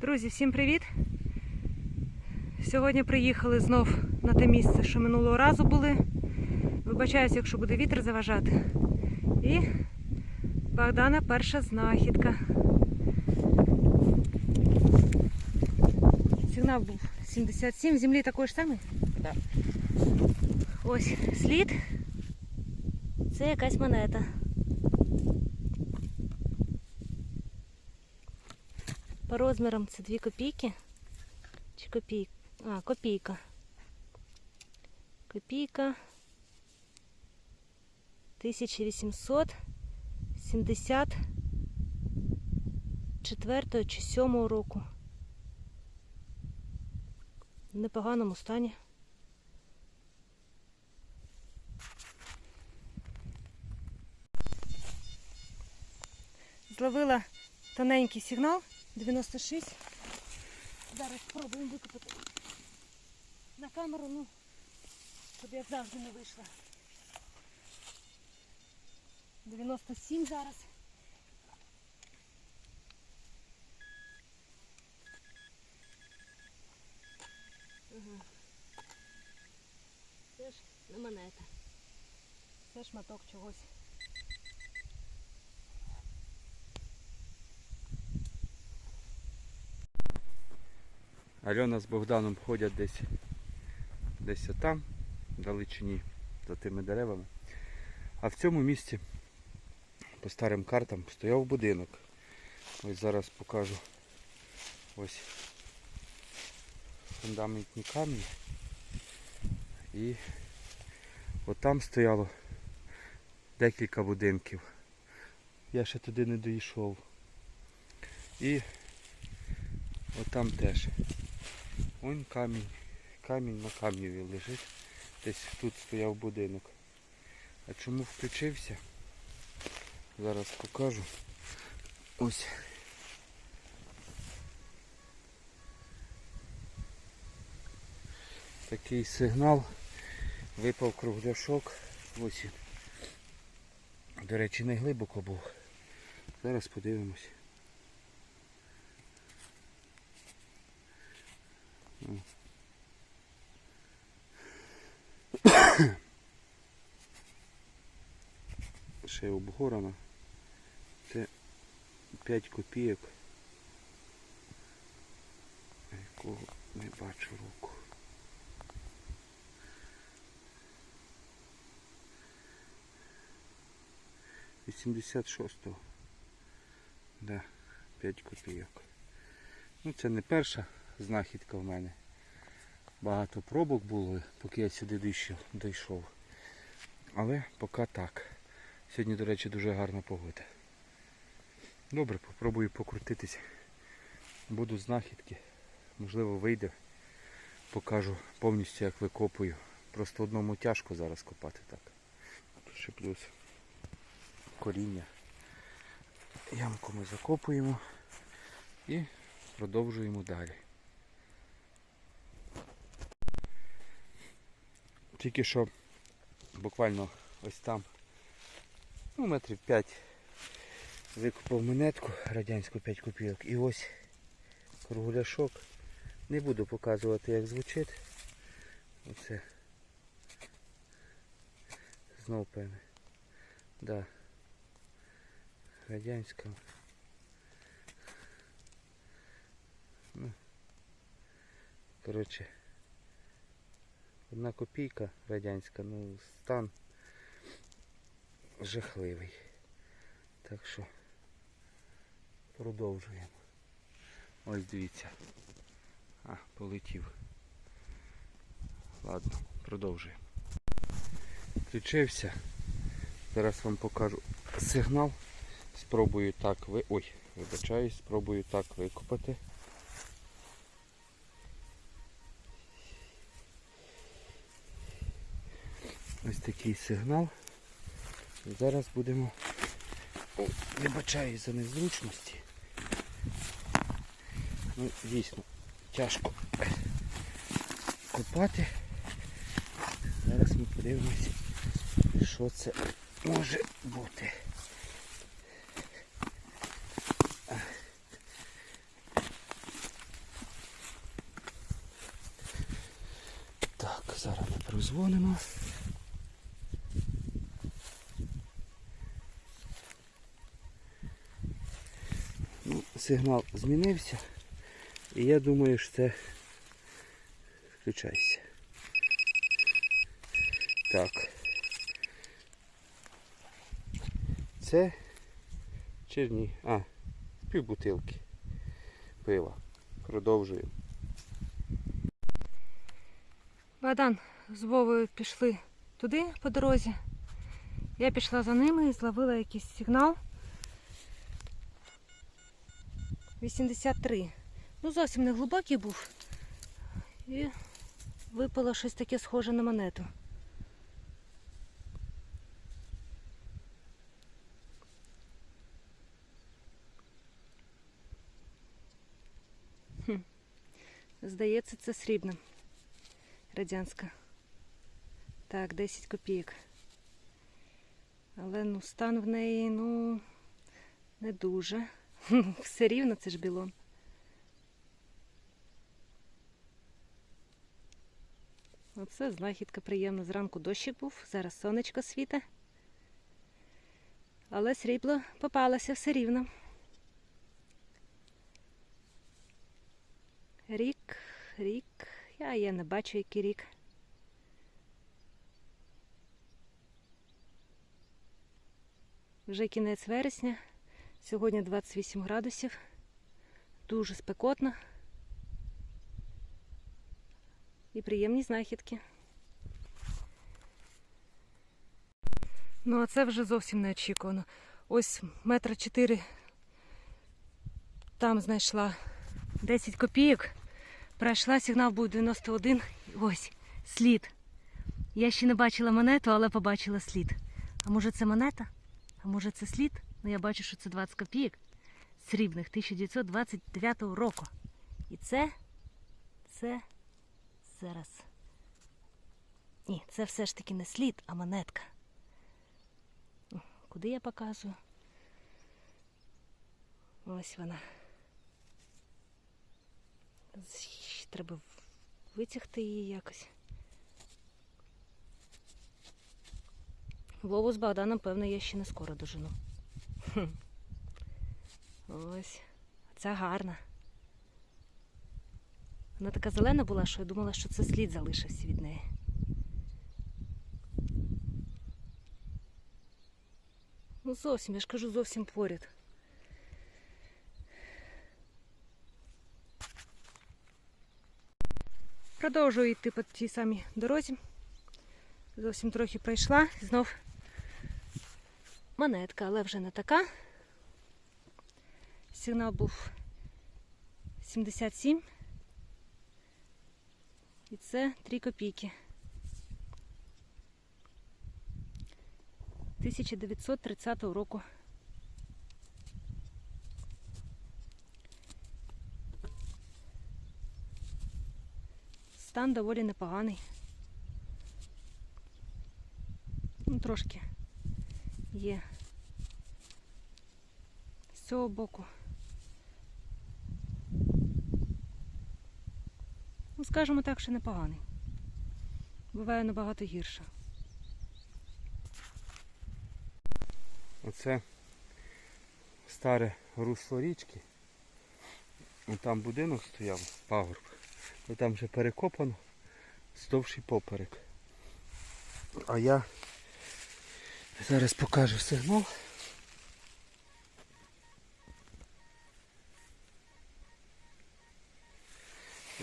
Друзі, всім привіт! Сьогодні приїхали знов на те місце, що минулого разу були. Вибачаюсь, якщо буде вітер заважати. І Богдана перша знахідка. Сигнал був 77, землі такої ж самої? Да. Ось слід. Це якась монета. По розмірам це 2 копійки. Чи копійка? А, копійка. Копійка. 1874 чи 7 року. В непоганому стані. Зловила тоненький сигнал 96. Зараз спробуємо викопати на камеру, ну, щоб як завжди не вийшла. 97 зараз. Ага. Це ж не монета. Це шматок чогось. Альона з Богданом ходять десь десь там, вдалечині, за тими деревами. А в цьому місці по старим картам стояв будинок. Ось зараз покажу ось фундаментні камні. І от там стояло декілька будинків. Я ще туди не дійшов. І от там теж. Вон камінь. Камінь на камневі лежить. Десь тут стояв будинок. А чому включився? Зараз покажу. Ось. Такий сигнал. Випав кругляшок. Ось він. До речі, не глибоко був. Зараз подивимось. Ще обгорана. Це 5 копійок. Якого не бачу руку. Вісімдесят шостого. Да, 5 копійок. Ну це не перша знахідка в мене. Багато пробок було, поки я сюди дійшов-. Але поки так. Сьогодні, до речі, дуже гарна погода. Добре, попробую покрутитись. Будуть знахідки. Можливо вийде. Покажу повністю як викопую. Просто одному тяжко зараз копати так. Ще плюс коріння. Ямку ми закопуємо і продовжуємо далі. Тільки що буквально ось там, ну метрів 5 викупав монетку радянську 5 копійок. І ось кругляшок. Не буду показувати як звучить. Оце. Знов певне. Да. Радянська. Ну. Коротше. Одна копійка радянська, ну стан жахливий. Так що продовжуємо. Ось дивіться. А, полетів. Ладно, продовжуємо. Включився. Зараз вам покажу сигнал. Спробую так ви... Ой, вибачаюсь, спробую так викопати. Ось такий сигнал. Зараз будемо... О, вибачаю за незручності. Ну, Дійсно, тяжко копати. Зараз ми подивимося, що це може бути. Так, зараз ми прозвонимо. Сигнал змінився. І я думаю, що це включайся. Так. Це черні. А, півбутилки пива. Продовжуємо. Богдан з Вовою пішли туди по дорозі. Я пішла за ними і зловила якийсь сигнал. 83. Ну, зовсім не глибокий був. І випало щось таке схоже на монету. Здається, це срібно. Радянська. Так, 10 копійок. Але ну, стан в неї, ну, не дуже. Все рівно це ж білон. Оце знахідка приємна. Зранку дощик був, зараз сонечко світе. Але срібло попалося все рівно. Рік, рік. Я, я не бачу, який рік. Вже кінець вересня. Сьогодні 28 градусів. Дуже спекотно. І приємні знахідки. Ну, а це вже зовсім неочікувано. Ось метра чотири там знайшла 10 копійок. Пройшла, сигнал був 91. Ось, слід. Я ще не бачила монету, але побачила слід. А може це монета? А може це слід? Ну я бачу, що це 20 копійок срібних 1929 року. І це, це зараз. Ні, це все ж таки не слід, а монетка. Куди я показую? Ось вона. Треба витягти її якось. Вову з Богданом, певно, я ще не скоро дожену. Ось. Ця гарна. Вона така зелена була, що я думала, що це слід залишився від неї. Ну зовсім, я ж кажу, зовсім поряд. Продовжую йти по тій самій дорозі. Зовсім трохи пройшла. Знов монетка, але вже не така. Сигнал був 77. І це 3 копійки. 1930 року. Стан доволі непоганий. Ну, трошки є з цього боку. Ну, скажімо так, що непоганий. Буває набагато гірше. Оце старе русло річки. Вон Там будинок стояв, пагорб. Там вже перекопано здовший поперек. А я зараз покажу сигнал.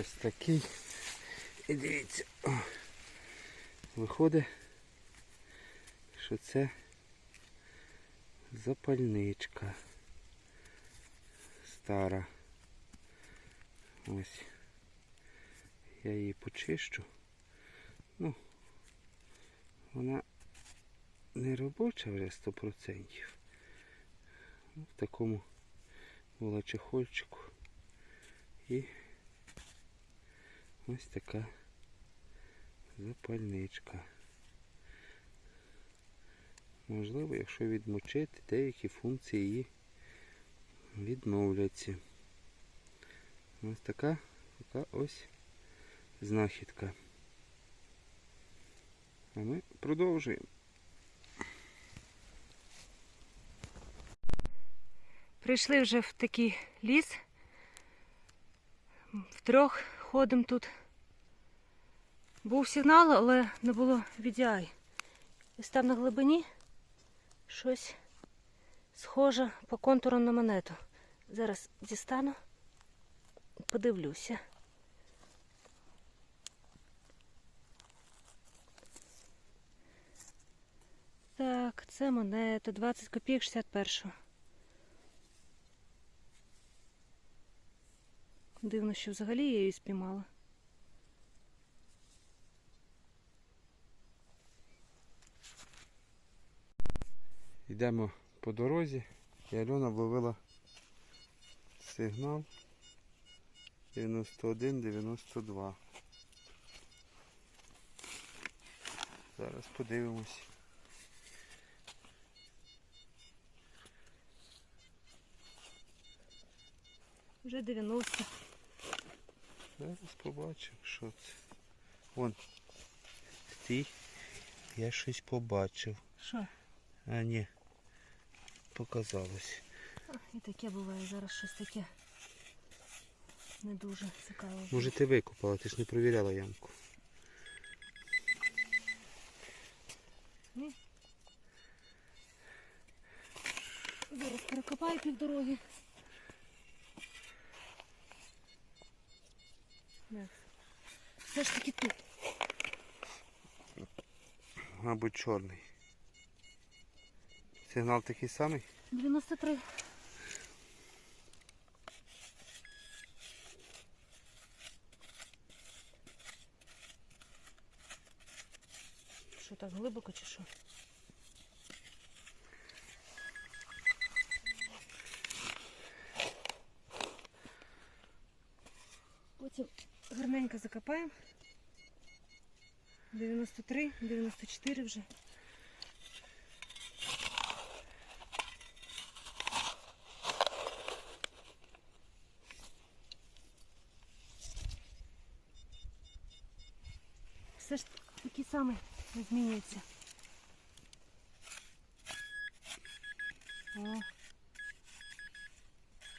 Ось такий. І дивіться. о, Виходить, що це запальничка стара. Ось. Я її почищу. Ну, вона не робоча вже 100%. Ну, В такому була чехольчику. І ось така запальничка. Можливо, якщо відмочити, деякі функції її відновляться. Ось така, така ось знахідка. А ми продовжуємо. Прийшли вже в такий ліс. Втрьох ходимо тут. Був сигнал, але не було VDI. Ось там на глибині щось схоже по контуру на монету. Зараз дістану, подивлюся. Так, це монета 20 копійок 61. Дивно, що взагалі я її спіймала. Йдемо по дорозі, і Альона вловила сигнал 91-92. Зараз подивимось. Вже 90. Зараз побачимо, що це. Вон. Стій. Я щось побачив. Що? А ні. Показалось. І таке буває зараз щось таке. Не дуже цікаво. Може ти викопала, ти ж не провіряла ямку. Зараз перекопаю півдороги. Так. Все ж таки тут. Мабуть, чорний. Сигнал такий самий? 93. Що так глибоко чи що? закопаємо. 93, 94 вже. Все ж такі самі не змінюється. О,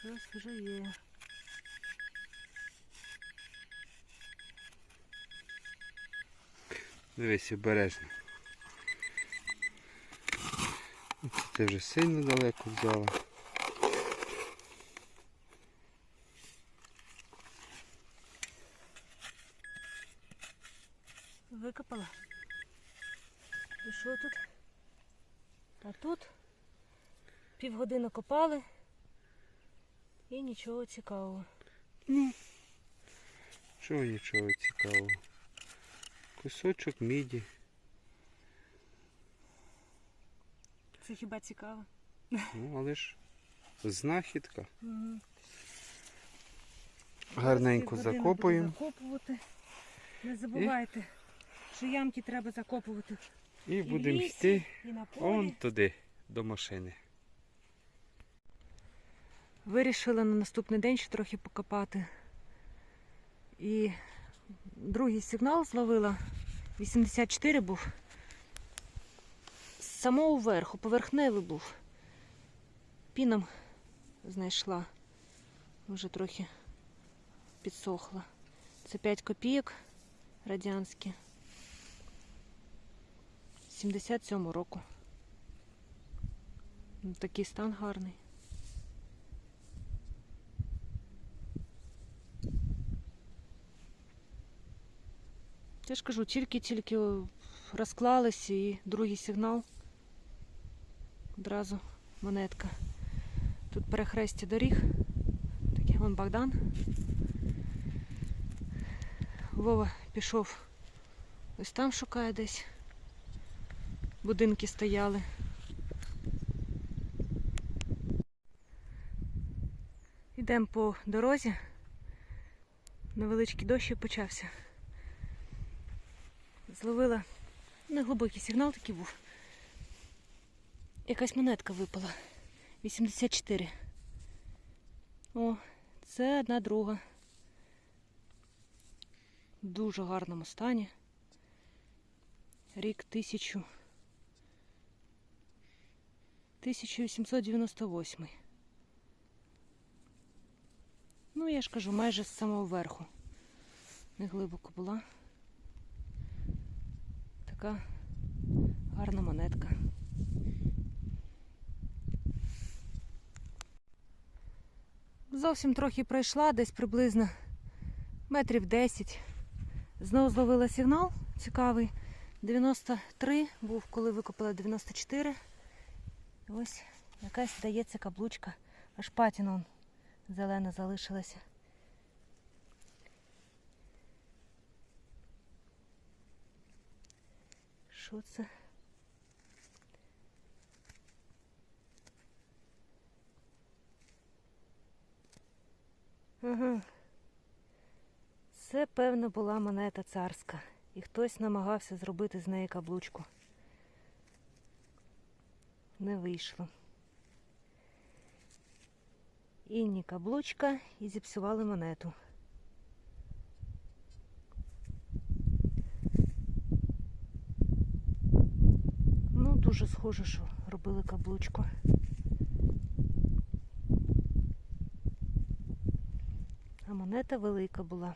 щось вже є. Дивись, обережно. Це ти вже сильно далеко взяла. Викопала. І що тут? А тут півгодини копали і нічого цікавого. Чого нічого цікавого. Кусочок міді. Це хіба цікаво? Ну, але ж знахідка. Угу. Гарненько закопуємо. Закопувати. Не забувайте, що ямки треба закопувати І і будемо йти і он туди, до машини. Вирішила на наступний день ще трохи покопати. І другий сигнал зловила. 84 був. З самого верху, поверхневий був. Піном знайшла. Вже трохи підсохла. Це 5 копійок радянські. 77 року. Ну, Такий стан гарний. Я ж кажу, тільки-тільки розклалися і другий сигнал. Одразу монетка. Тут перехрестя доріг. Такий вон Богдан. Вова пішов ось там шукає десь. Будинки стояли. Йдемо по дорозі. Невеличкий дощ і почався. Зловила неглибокий сигнал такий був. Якась монетка випала. 84. О, це одна друга. В дуже гарному стані. Рік 1000... 1898. Ну, я ж кажу, майже з самого верху. Не глибоко була. Така гарна монетка. Зовсім трохи пройшла, десь приблизно метрів 10. Знову зловила сигнал цікавий. 93 був, коли викопала 94. І ось якась здається каблучка. Аж патіна зелена залишилася. Що це? Це, певно, була монета царська. І хтось намагався зробити з неї каблучку. Не вийшло. Інні каблучка і зіпсували монету. Ну, схоже, що робили каблучку. А монета велика була.